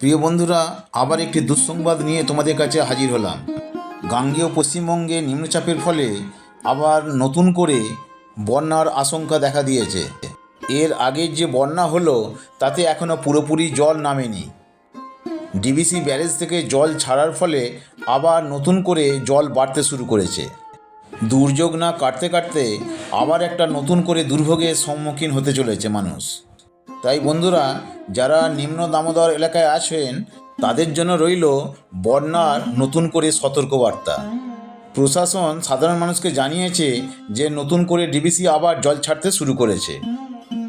প্রিয় বন্ধুরা, আবার একটি দুঃসংবাদ নিয়ে তোমাদের কাছে হাজির হলাম। গাঙ্গেয় পশ্চিমবঙ্গে নিম্নচাপের ফলে আবার নতুন করে বন্যার আশঙ্কা দেখা দিয়েছে। এর আগের যে বন্যা হলো, তাতে এখনও পুরোপুরি জল নামেনি। ডিবিসি ব্যারেজ থেকে জল ছাড়ার ফলে আবার নতুন করে জল বাড়তে শুরু করেছে। দুর্যোগ না কাটতে কাটতে আবার একটা নতুন করে দুর্ভোগের সম্মুখীন হতে চলেছে মানুষ। তাই বন্ধুরা, যারা নিম্ন দামোদর এলাকায় আছেন, তাদের জন্য রইল বন্যার নতুন করে সতর্কবার্তা। প্রশাসন সাধারণ মানুষকে জানিয়েছে যে, নতুন করে ডিবিসি আবার জল ছাড়তে শুরু করেছে।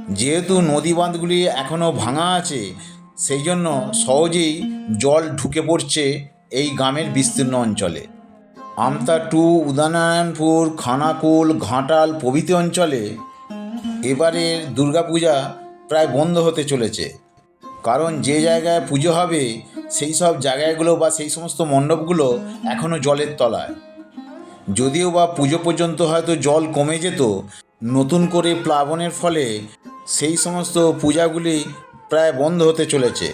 যেহেতু নদী বাঁধগুলি এখনও ভাঙা আছে, সেই জন্য সহজেই জল ঢুকে পড়ছে এই গ্রামের বিস্তীর্ণ অঞ্চলে। আমতা টু, উদয়নারায়ণপুর, খানাকুল, ঘাটাল প্রভৃতি অঞ্চলে এবারের দুর্গাপূজা প্রায় বন্ধ হতে চলেছে। কারণ যে জায়গায় পুজো হবে, সেই সব জায়গাগুলো বা সেই সমস্ত মণ্ডপগুলো এখনও জলের তলায়। যদিও বা পুজো পর্যন্ত হয়তো জল কমে যেত, নতুন করে প্লাবনের ফলে সেই সমস্ত পূজাগুলি প্রায় বন্ধ হতে চলেছে।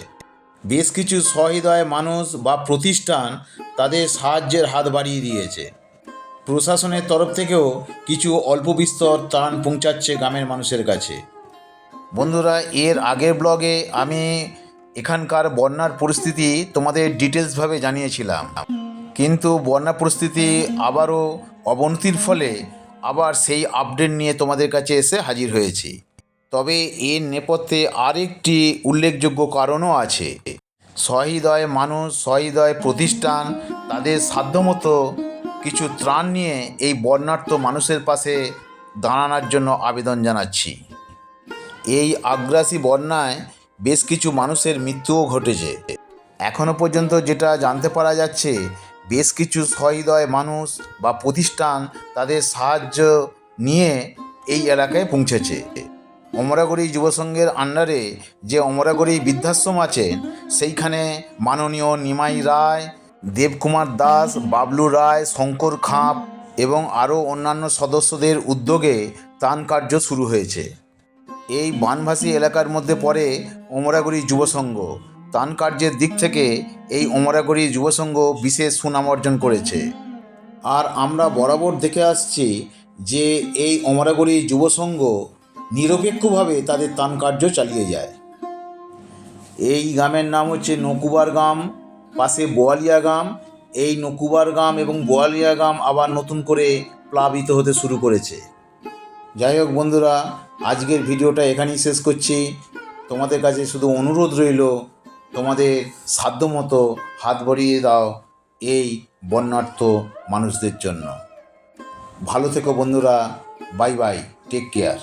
বেশ কিছু সহৃদয় মানুষ বা প্রতিষ্ঠান তাদের সাহায্যের হাত বাড়িয়ে দিয়েছে। প্রশাসনের তরফ থেকেও কিছু অল্প বিস্তর ত্রাণ পৌঁছাচ্ছে গ্রামের মানুষের কাছে। বন্ধুরা, এর আগের ব্লগে আমি এখানকার বন্যার পরিস্থিতি তোমাদের ডিটেলসভাবে জানিয়েছিলাম। কিন্তু বন্যা পরিস্থিতি আবারও অবনতির ফলে আবার সেই আপডেট নিয়ে তোমাদের কাছে এসে হাজির হয়েছি। তবে এর নেপথ্যে আরেকটি উল্লেখযোগ্য কারণও আছে। সহৃদয় মানুষ, সহৃদয় প্রতিষ্ঠান, তাদের সাধ্যমতো কিছু ত্রাণ নিয়ে এই বন্যার্থ মানুষের পাশে দাঁড়ানোর জন্য আবেদন জানাচ্ছি। এই আগ্রাসী বন্যায় বেশ কিছু মানুষের মৃত্যুও ঘটেছে। এখনও পর্যন্ত যেটা জানতে পারা যাচ্ছে, বেশ কিছু সহৃদয় মানুষ বা প্রতিষ্ঠান তাদের সাহায্য নিয়ে এই এলাকায় পৌঁছেছে। অমরাগড়ি যুবসংঘের আন্ডারে যে অমরাগড়ি বৃদ্ধাশ্রম আছে, সেইখানে মাননীয় নিমাই রায়, দেবকুমার দাস, বাবলু রায়, শঙ্কর খাঁপ এবং আরও অন্যান্য সদস্যদের উদ্যোগে ত্রাণ কার্য শুরু হয়েছে। এই বানভাসী এলাকার মধ্যে পড়ে ওমরাগুড়ি যুব সংঘ। ত্রাণ কার্যের দিক থেকে এই ওমরাগুড়ি যুব সংঘ বিশেষ সুনাম অর্জন করেছে। আর আমরা বরাবর দেখে আসছি যে এই ওমরাগুড়ি যুব সংঘ নিরপেক্ষভাবে তাদের ত্রাণ কার্য চালিয়ে যায়। এই গ্রামের নাম হচ্ছে নকুবার গ্রাম, পাশে বোয়ালিয়া গ্রাম। এই নকুবার গ্রাম এবং বোয়ালিয়া গ্রাম আবার নতুন করে প্লাবিত হতে শুরু করেছে। যাই হোক বন্ধুরা, আজকের ভিডিওটা এখানেই শেষ করছি। তোমাদের কাছে শুধু অনুরোধ রইল, তোমাদের সাধ্যমতো হাত বাড়িয়ে দাও এই বন্যার্থ মানুষদের জন্য। ভালো থেকো বন্ধুরা, বাই বাই টেক কেয়ার